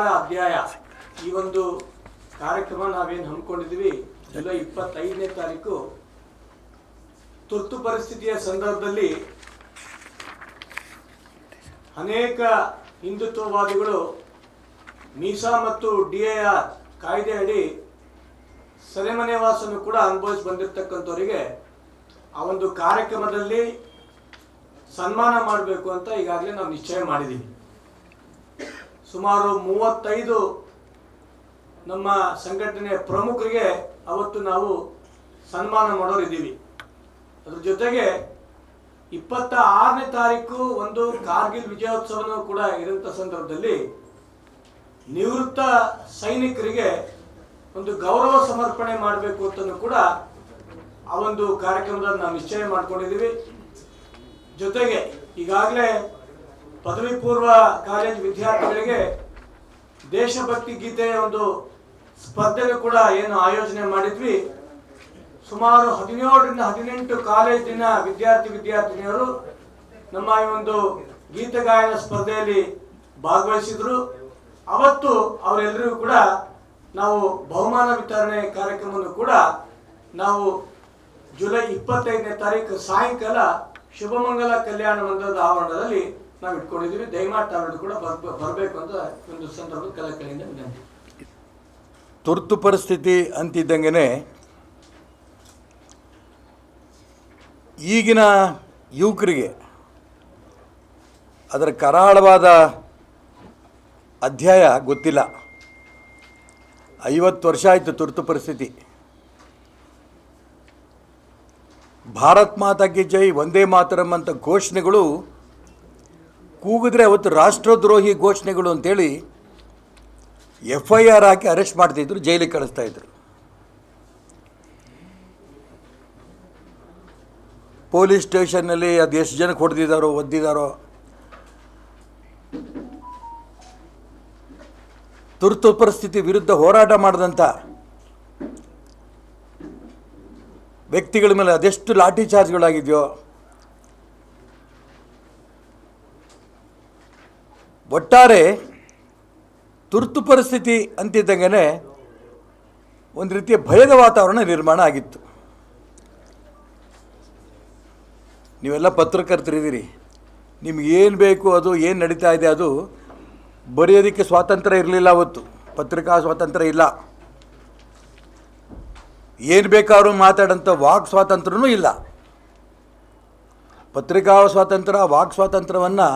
ಕರಾಳ ಅಧ್ಯಾಯ. ಈ ಒಂದು ಕಾರ್ಯಕ್ರಮ ನಾವೇನು ಹಮ್ಮಿಕೊಂಡಿದ್ವಿ ಜುಲೈ ಇಪ್ಪತ್ತೈದನೇ ತಾರೀಕು ತುರ್ತು ಪರಿಸ್ಥಿತಿಯ ಸಂದರ್ಭದಲ್ಲಿ ಅನೇಕ ಹಿಂದುತ್ವವಾದಿಗಳು ಮೀಸಾ ಮತ್ತು ಡಿ ಎ ಆರ್ ಕಾಯ್ದೆ ಅಡಿ ಸೆರೆಮನೆ ವಾಸವನ್ನು ಕೂಡ ಅನುಭವಿಸಿ ಬಂದಿರತಕ್ಕಂಥವರಿಗೆ ಆ ಒಂದು ಕಾರ್ಯಕ್ರಮದಲ್ಲಿ ಸನ್ಮಾನ ಮಾಡಬೇಕು ಅಂತ ಈಗಾಗಲೇ ನಾವು ನಿಶ್ಚಯ ಮಾಡಿದ್ದೀವಿ. ಸುಮಾರು ಮೂವತ್ತೈದು ನಮ್ಮ ಸಂಘಟನೆಯ ಪ್ರಮುಖರಿಗೆ ಅವತ್ತು ನಾವು ಸನ್ಮಾನ ಮಾಡೋರಿದ್ದೀವಿ. ಅದ್ರ ಜೊತೆಗೆ ಇಪ್ಪತ್ತ ಆರನೇ ತಾರೀಕು ಒಂದು ಕಾರ್ಗಿಲ್ ವಿಜಯೋತ್ಸವನೂ ಕೂಡ ಇರುವಂಥ ಸಂದರ್ಭದಲ್ಲಿ ನಿವೃತ್ತ ಸೈನಿಕರಿಗೆ ಒಂದು ಗೌರವ ಸಮರ್ಪಣೆ ಮಾಡಬೇಕು ಅಂತಲೂ ಕೂಡ ಆ ಒಂದು ಕಾರ್ಯಕ್ರಮದಲ್ಲಿ ನಾವು ನಿಶ್ಚಯ ಮಾಡ್ಕೊಂಡಿದ್ದೀವಿ. ಜೊತೆಗೆ ಈಗಾಗಲೇ ಪದವಿ ಪೂರ್ವ ಕಾಲೇಜ್ ವಿದ್ಯಾರ್ಥಿಗಳಿಗೆ ದೇಶಭಕ್ತಿ ಗೀತೆಯ ಒಂದು ಸ್ಪರ್ಧೆಗೆ ಕೂಡ ಏನು ಆಯೋಜನೆ ಮಾಡಿದ್ವಿ. ಸುಮಾರು ಹದಿನೇಳರಿಂದ ಹದಿನೆಂಟು ಕಾಲೇಜಿನ ವಿದ್ಯಾರ್ಥಿ ವಿದ್ಯಾರ್ಥಿನಿಯರು ನಮ್ಮ ಈ ಒಂದು ಗೀತಗಾಯನ ಸ್ಪರ್ಧೆಯಲ್ಲಿ ಭಾಗವಹಿಸಿದ್ರು. ಅವತ್ತು ಅವರೆಲ್ಲರಿಗೂ ಕೂಡ ನಾವು ಬಹುಮಾನ ವಿತರಣೆ ಕಾರ್ಯಕ್ರಮವನ್ನು ಕೂಡ ನಾವು ಜುಲೈ ಇಪ್ಪತ್ತೈದನೇ ತಾರೀಕು ಸಾಯಂಕಾಲ ಶುಭಮಂಗಲ ಕಲ್ಯಾಣ ಮಂದಿರದ ಆವರಣದಲ್ಲಿ ನಾವು ಇಟ್ಕೊಂಡಿದ್ದೀವಿ. ದಯಮಾಡಿ ತಾವೆಲ್ಲರೂ ಕೂಡ ಬರ್ಬ- ಬರಬೇಕು ಅಂತ ಒಂದು ಸಂದರ್ಭದ ಕಲೆಕ್ಟರಿಂದ ವಿನಂತಿ. ತುರ್ತು ಪರಿಸ್ಥಿತಿ ಅಂತಿದ್ದಂಗೆ ಈಗಿನ ಯುವಕರಿಗೆ ಅದರ ಕರಾಳವಾದ ಅಧ್ಯಾಯ ಗೊತ್ತಿಲ್ಲ. ಐವತ್ತು ವರ್ಷ ಆಯಿತು ತುರ್ತು ಪರಿಸ್ಥಿತಿ. ಭಾರತ್ ಮಾತಾ ಕಿ ಜೈ, ವಂದೇ ಮಾತರಂ ಅಂತ ಘೋಷಣೆಗಳು ಕೂಗಿದ್ರೆ ಅವತ್ತು ರಾಷ್ಟ್ರದ್ರೋಹಿ ಘೋಷಣೆಗಳು ಅಂತೇಳಿ ಎಫ್ ಐ ಆರ್ ಹಾಕಿ ಅರೆಸ್ಟ್ ಮಾಡ್ತಿದ್ರು, ಜೈಲಿಗೆ ಕಳಿಸ್ತಾ ಇದ್ರು. ಪೊಲೀಸ್ ಸ್ಟೇಷನ್ನಲ್ಲಿ ಅದು ಎಷ್ಟು ಜನಕ್ಕೆ ಹೊಡೆದಿದ್ದಾರೋ, ಒದ್ದಿದ್ದಾರೋ. ತುರ್ತು ಪರಿಸ್ಥಿತಿ ವಿರುದ್ಧ ಹೋರಾಟ ಮಾಡಿದಂಥ ವ್ಯಕ್ತಿಗಳ ಮೇಲೆ ಅದೆಷ್ಟು ಲಾಠಿ ಚಾರ್ಜ್ಗಳಾಗಿದೆಯೋ ಒಟ್ಟಾರೆ ತುರ್ತು ಪರಿಸ್ಥಿತಿ ಅಂತಿದ್ದಂಗೆ ಒಂದು ರೀತಿಯ ಭಯದ ವಾತಾವರಣ ನಿರ್ಮಾಣ ಆಗಿತ್ತು. ನೀವೆಲ್ಲ ಪತ್ರಕರ್ತರಿದ್ದೀರಿ ಏನು ಬೇಕು ಅದು, ಏನು ನಡೀತಾ ಇದೆ ಅದು ಬರೆಯೋದಕ್ಕೆ ಸ್ವಾತಂತ್ರ್ಯ ಇರಲಿಲ್ಲ ಅವತ್ತು. ಪತ್ರಿಕಾ ಸ್ವಾತಂತ್ರ್ಯ ಇಲ್ಲ. ಏನು ಬೇಕಾದ್ರೂ ಮಾತಾಡೋಂಥ ವಾಕ್ ಸ್ವಾತಂತ್ರ್ಯನೂ ಇಲ್ಲ. ಪತ್ರಿಕಾ ಸ್ವಾತಂತ್ರ್ಯ, ವಾಕ್ ಸ್ವಾತಂತ್ರ್ಯವನ್ನು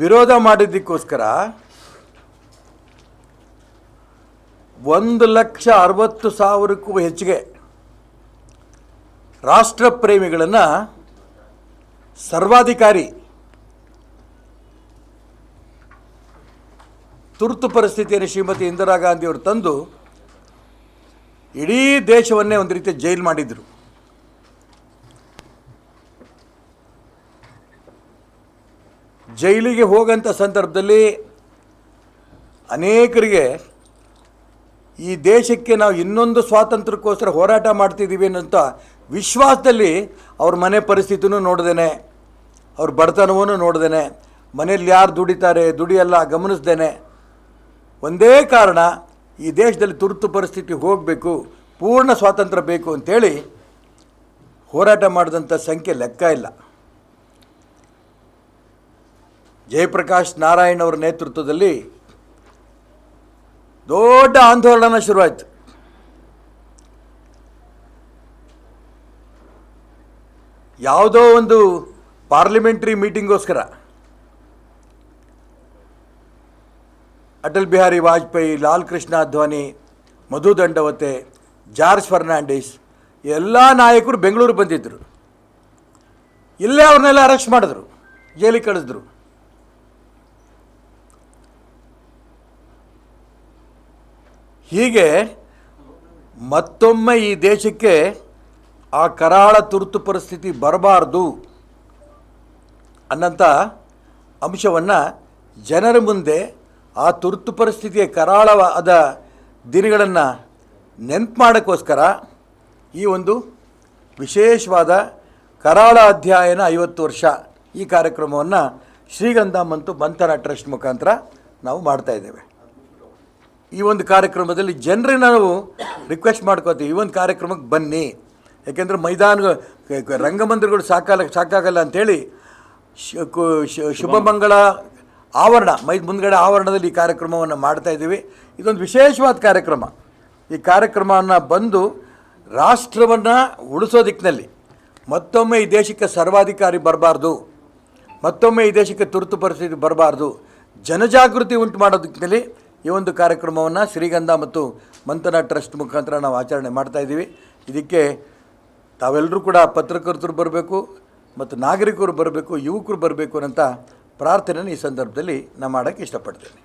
ವಿರೋಧ ಮಾಡಿದ್ದಕ್ಕೋಸ್ಕರ ಒಂದು ಲಕ್ಷ ಅರವತ್ತು ಸಾವಿರಕ್ಕೂ ಹೆಚ್ಚಿಗೆ ರಾಷ್ಟ್ರ ಪ್ರೇಮಿಗಳನ್ನು ಸರ್ವಾಧಿಕಾರಿ ತುರ್ತು ಪರಿಸ್ಥಿತಿಯನ್ನು ಶ್ರೀಮತಿ ಇಂದಿರಾ ಗಾಂಧಿಯವರು ತಂದು ಇಡೀ ದೇಶವನ್ನೇ ಒಂದು ರೀತಿ ಜೈಲು ಮಾಡಿದರು. ಜೈಲಿಗೆ ಹೋಗಂಥ ಸಂದರ್ಭದಲ್ಲಿ ಅನೇಕರಿಗೆ ಈ ದೇಶಕ್ಕೆ ನಾವು ಇನ್ನೊಂದು ಸ್ವಾತಂತ್ರ್ಯಕ್ಕೋಸ್ಕರ ಹೋರಾಟ ಮಾಡ್ತಿದ್ದೀವಿ ಅನ್ನೋಂಥ ವಿಶ್ವಾಸದಲ್ಲಿ ಅವ್ರ ಮನೆ ಪರಿಸ್ಥಿತಿನೂ ನೋಡ್ದೇನೆ. ಅವ್ರ ಬಡತನವನ್ನು ನೋಡ್ದೇನೆ. ಮನೇಲಿ ಯಾರು ದುಡಿತಾರೆ, ದುಡಿಯಲ್ಲ, ಗಮನಿಸ್ದೇನೆ. ಒಂದೇ ಕಾರಣ, ಈ ದೇಶದಲ್ಲಿ ತುರ್ತು ಪರಿಸ್ಥಿತಿ ಹೋಗಬೇಕು, ಪೂರ್ಣ ಸ್ವಾತಂತ್ರ್ಯ ಬೇಕು ಅಂಥೇಳಿ ಹೋರಾಟ ಮಾಡಿದಂಥ ಸಂಖ್ಯೆ ಲೆಕ್ಕ ಇಲ್ಲ. ಜಯಪ್ರಕಾಶ್ ನಾರಾಯಣ್ ಅವರ ನೇತೃತ್ವದಲ್ಲಿ ದೊಡ್ಡ ಆಂದೋಲನ ಶುರುವಾಯಿತು. ಯಾವುದೋ ಒಂದು ಪಾರ್ಲಿಮೆಂಟ್ರಿ ಮೀಟಿಂಗೋಸ್ಕರ ಅಟಲ್ ಬಿಹಾರಿ ವಾಜಪೇಯಿ ಲಾಲ್ ಕೃಷ್ಣ ಅದ್ವಾನಿ ಮಧು ದಂಡವತೆ, ಜಾರ್ಜ್ ಫರ್ನಾಂಡಿಸ್ ಎಲ್ಲ ನಾಯಕರು ಬೆಂಗಳೂರು ಬಂದಿದ್ದರು. ಇಲ್ಲೇ ಅವ್ರನ್ನೆಲ್ಲ ಅರೆಸ್ಟ್ ಮಾಡಿದ್ರು, ಜೈಲಿಗೆ ಕಳಿಸಿದ್ರು. ಹೀಗೆ ಮತ್ತೊಮ್ಮೆ ಈ ದೇಶಕ್ಕೆ ಆ ಕರಾಳ ತುರ್ತು ಪರಿಸ್ಥಿತಿ ಬರಬಾರ್ದು ಅನ್ನಂಥ ಅಂಶವನ್ನು ಜನರ ಮುಂದೆ ಆ ತುರ್ತು ಪರಿಸ್ಥಿತಿಯ ಕರಾಳವಾದ ದಿನಗಳನ್ನು ನೆನ್ಪು ಮಾಡೋಕ್ಕೋಸ್ಕರ ಈ ಒಂದು ವಿಶೇಷವಾದ ಕರಾಳ ಅಧ್ಯಯನ ಐವತ್ತು ವರ್ಷ ಈ ಕಾರ್ಯಕ್ರಮವನ್ನು ಶ್ರೀಗಂಧ ಮತ್ತು ಮಂಥನ ಟ್ರಸ್ಟ್ ಮುಖಾಂತರ ನಾವು ಮಾಡ್ತಾ ಇದ್ದೇವೆ. ಈ ಒಂದು ಕಾರ್ಯಕ್ರಮದಲ್ಲಿ ಜನರನ್ನ ನಾವು ರಿಕ್ವೆಸ್ಟ್ ಮಾಡ್ಕೋತೀವಿ. ಈ ಒಂದು ಕಾರ್ಯಕ್ರಮಕ್ಕೆ ಬನ್ನಿ. ಯಾಕೆಂದರೆ ಮೈದಾನ ರಂಗಮಂದಿರಗಳು ಸಾಕಾಲ, ಸಾಕಾಗಲ್ಲ ಅಂಥೇಳಿ ಶುಭಮಂಗಳ ಆವರಣ, ಮೈ, ಮುಂದ್ಗಡೆ ಆವರಣದಲ್ಲಿ ಈ ಕಾರ್ಯಕ್ರಮವನ್ನು ಮಾಡ್ತಾ ಇದ್ದೀವಿ. ಇದೊಂದು ವಿಶೇಷವಾದ ಕಾರ್ಯಕ್ರಮ. ಈ ಕಾರ್ಯಕ್ರಮವನ್ನು ಬಂದು ರಾಷ್ಟ್ರವನ್ನು ಉಳಿಸೋ ದಿಕ್ಕಿನಲ್ಲಿ ಮತ್ತೊಮ್ಮೆ ಈ ದೇಶಕ್ಕೆ ಸರ್ವಾಧಿಕಾರಿ ಬರಬಾರ್ದು, ಮತ್ತೊಮ್ಮೆ ಈ ದೇಶಕ್ಕೆ ತುರ್ತು ಪರಿಸ್ಥಿತಿ ಬರಬಾರ್ದು, ಜನಜಾಗೃತಿ ಉಂಟು ಮಾಡೋ ದಿಕ್ಕಿನಲ್ಲಿ ಈ ಒಂದು ಕಾರ್ಯಕ್ರಮವನ್ನು ಶ್ರೀಗಂಧ ಮತ್ತು ಮಂಥನ ಟ್ರಸ್ಟ್ ಮುಖಾಂತರ ನಾವು ಆಚರಣೆ ಮಾಡ್ತಾ ಇದ್ದೀವಿ. ಇದಕ್ಕೆ ತಾವೆಲ್ಲರೂ ಕೂಡ ಪತ್ರಕರ್ತರು ಬರಬೇಕು ಮತ್ತು ನಾಗರಿಕರು ಬರಬೇಕು, ಯುವಕರು ಬರಬೇಕು ಅಂತ ಪ್ರಾರ್ಥನೆಯನ್ನು ಈ ಸಂದರ್ಭದಲ್ಲಿ ನಾನು ಮಾಡೋಕ್ಕೆ ಇಷ್ಟಪಡ್ತೇನೆ.